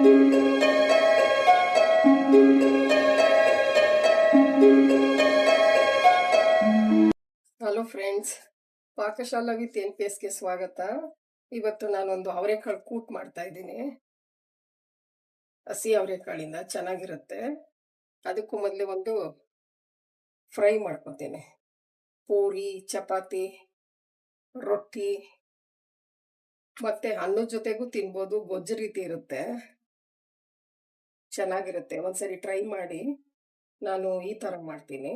Hello friends Pakashala with N P ಎಸ್ಗೆ ಸ್ವಾಗತ. ಇವತ್ತು ನಾನೊಂದು ಅವರೆಕಾಳು ಕೂಟ್ ಮಾಡ್ತಾ ಇದ್ದೀನಿ. ಹಸಿ ಅವರೆಕಾಳಿಂದ ಚೆನ್ನಾಗಿರುತ್ತೆ. ಅದಕ್ಕೂ ಮೊದಲೇ ಒಂದು ಫ್ರೈ ಮಾಡ್ಕೊತೀನಿ. ಪೂರಿ, ಚಪಾತಿ, ರೊಟ್ಟಿ, ಮತ್ತೆ ಅನ್ನದ ಜೊತೆಗೂ ತಿನ್ಬೋದು, ಗೊಜ್ಜು ರೀತಿ ಇರುತ್ತೆ. ಚೆನ್ನಾಗಿರುತ್ತೆ. ಒಂದ್ಸರಿ ಟ್ರೈ ಮಾಡಿ. ನಾನು ಈ ಥರ ಮಾಡ್ತೀನಿ.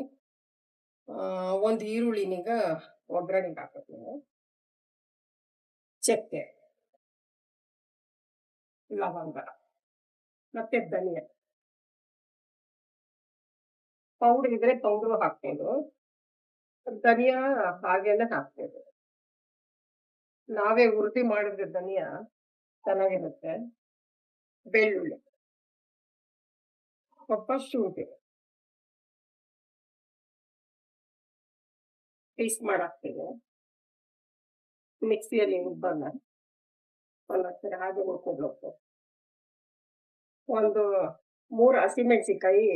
ಒಂದು ಈರುಳ್ಳಿನೀಗ ಒಗ್ಗರಣೆಗೆ ಹಾಕೋತೀನಿ ಚಕ್ಕೆ. ಲವಂಗ. ಮತ್ತೆ ಧನಿಯಾ. ಪೌಡರ್ ಇದ್ರೆ ಪೌಡರ್ ಹಾಕ್ಬೋದು. ಧನಿಯಾ ಹಾಗೆಲ್ಲ ಹಾಕ್ಬೋದು. ನಾವೇ ಉರುಟಿ ಮಾಡಿದ್ರೆ ಧನಿಯಾ ಚೆನ್ನಾಗಿರುತ್ತೆ. ಬೆಳ್ಳುಳ್ಳಿ. ಶುಂಠಿ ಪೀಸ್ ಮಾಡಾಕ್ತೇವೆ ಮಿಕ್ಸಿಯಲ್ಲಿ ಉಬ್ಬನ್ನ ಒಂದೊಂದ್ಸರಿ ಹಾಗೆ ಹುರ್ಕೊಬೇಕು ಒಂದು ಮೂರು ಹಸಿಮೆಣಸಿಕಾಯಿ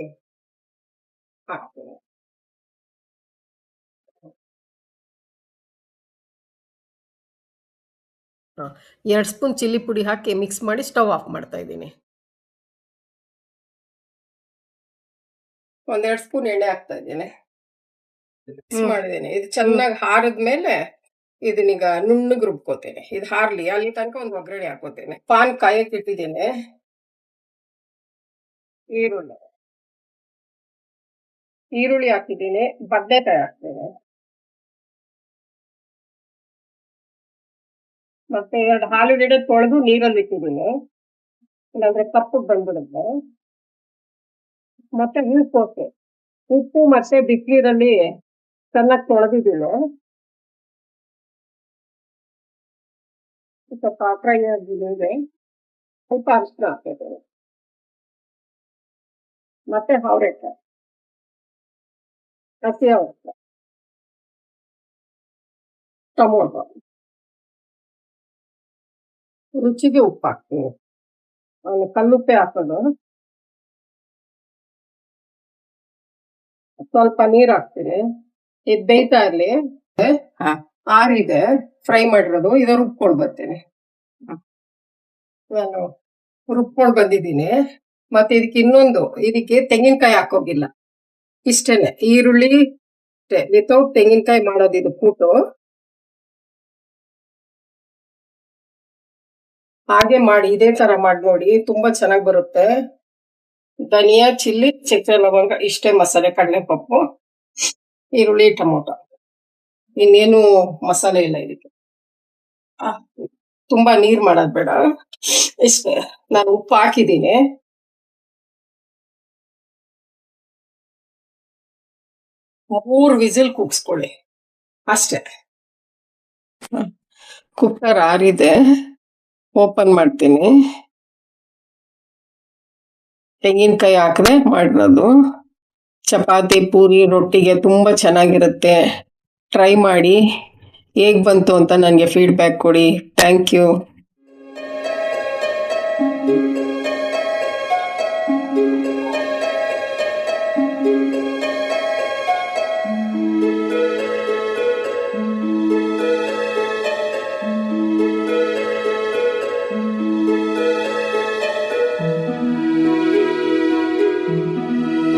ಹಾಕ್ತೇವೆ ಎರಡು ಸ್ಪೂನ್ ಚಿಲ್ಲಿ ಪುಡಿ ಹಾಕಿ ಮಿಕ್ಸ್ ಮಾಡಿ ಸ್ಟವ್ ಆಫ್ ಮಾಡ್ತಾ ಇದ್ದೀನಿ ಒಂದೆರಡು ಸ್ಪೂನ್ ಎಣ್ಣೆ ಹಾಕ್ತಾ ಇದ್ದೀನಿ. ಮಿಕ್ಸ್ ಮಾಡಿದ್ದೀನಿ. ಇದು ಚೆನ್ನಾಗಿ ಹಾರದ್ಮೇಲೆ ಇದನ್ನೀಗ ನುಣ್ಣಗೆ ರುಬ್ಕೋತೇನೆ. ಇದು ಹಾರ್ಲಿ ಅಲ್ಲಿ ತನಕ ಒಂದು ಒಗ್ಗರಣೆ ಹಾಕೋತೇನೆ ಪಾನ್ ಕಾಯಕ್ಕೆ ಇಟ್ಟಿದ್ದೇನೆ. ಈರುಳ್ಳಿ. ಈರುಳ್ಳಿ ಹಾಕಿದ್ದೀನಿ. ಬದನೆಕಾಯಿ ಹಾಕ್ತೇನೆ. ಮತ್ತೆ ಎರಡು ಗಿಡ ತೊಳೆದು ನೀರಲ್ಲಿ ಇಟ್ಟಿದ್ದೀನಿ. ಇಲ್ಲಾಂದ್ರೆ ಕಪ್ಪಗೆ ಬಂದ್ಬಿಡುತ್ತೆ. ಮತ್ತೆ ಉಪ್ಪು ಹಾಕಿ. ಉಪ್ಪು ಮತ್ತೆ ಬಿಸಿನೀರಲ್ಲಿ ಚೆನ್ನಾಗಿ ತೊಳೆದಿದ್ದೀನಿ. ಸ್ವಲ್ಪ ಫ್ರೈ ಆಗಿದೆ ಸ್ವಲ್ಪ ಅರಿಶಿನ ಹಾಕಿದ್ದೀನಿ ಮತ್ತೆ ಅವರೆಕಾಯಿ ಹಸಿ ಅವರೆಕಾಯಿ ಟೊಮೊಟೊ. ರುಚಿಗೆ ಉಪ್ಪು ಹಾಕ್ತೀನಿ ಆಮೇಲೆ ಕಲ್ಲುಪ್ಪೆ ಹಾಕೋದು. ಸ್ವಲ್ಪ ನೀರ್ ಹಾಕ್ತೀನಿ. ಇದ್ ಬೇಯ್ತಾ ಇರ್ಲಿ. ಆರಿದೆ ಫ್ರೈ ಮಾಡಿರೋದು ಇದು ರುಬ್ಕೊಂಡ್ ಬರ್ತೀನಿ. ನಾನು ರುಬ್ಕೊಂಡ್ ಬಂದಿದ್ದೀನಿ. ಮತ್ತೆ ಇದಕ್ಕೆ ಇನ್ನೊಂದು ಇದಕ್ಕೆ ತೆಂಗಿನಕಾಯಿ ಹಾಕೋಗಿಲ್ಲ. ಇಷ್ಟೇನೆ ಈರುಳ್ಳಿ ವಿತೌಟ್ ತೆಂಗಿನಕಾಯಿ ಮಾಡೋದು ಇದು ಕೂಟು. ಹಾಗೆ ಮಾಡಿ ಇದೇ ತರ ಮಾಡಿ ನೋಡಿ ತುಂಬಾ ಚೆನ್ನಾಗಿ ಬರುತ್ತೆ. ಧನಿಯಾ, ಚಿಲ್ಲಿ ಚಕ್ಕೆ ಲವಂಗ, ಇಷ್ಟೇ ಮಸಾಲೆ, ಕಡಲೆಪಪ್ಪು, ಈರುಳ್ಳಿ, ಟೊಮೊಟೊ. ಇನ್ನೇನು ಮಸಾಲೆ ಇಲ್ಲ ಇದಕ್ಕೆ. ತುಂಬಾ ನೀರ್ ಮಾಡೋದ್ ಬೇಡ. ಇಷ್ಟೇ, ನಾನು ಉಪ್ಪು ಹಾಕಿದ್ದೀನಿ. ಮೂರು ವಿಸಿಲ್ ಕುಗ್ಸ್ಕೊಳ್ಳಿ. ಅಷ್ಟೇ. ಕುಕ್ಕರ್ ಆರಿದೆ. ಓಪನ್ ಮಾಡ್ತೀನಿ. ತೆಂಗಿನಕಾಯಿ ಹಾಕದೆ ಮಾಡೋದು ಚಪಾತಿ, ಪೂರಿ, ರೊಟ್ಟಿಗೆ ತುಂಬ ಚೆನ್ನಾಗಿರುತ್ತೆ. ಟ್ರೈ ಮಾಡಿ. ಹೇಗೆ ಬಂತು ಅಂತ ನನಗೆ ಫೀಡ್ಬ್ಯಾಕ್ ಕೊಡಿ. Thank you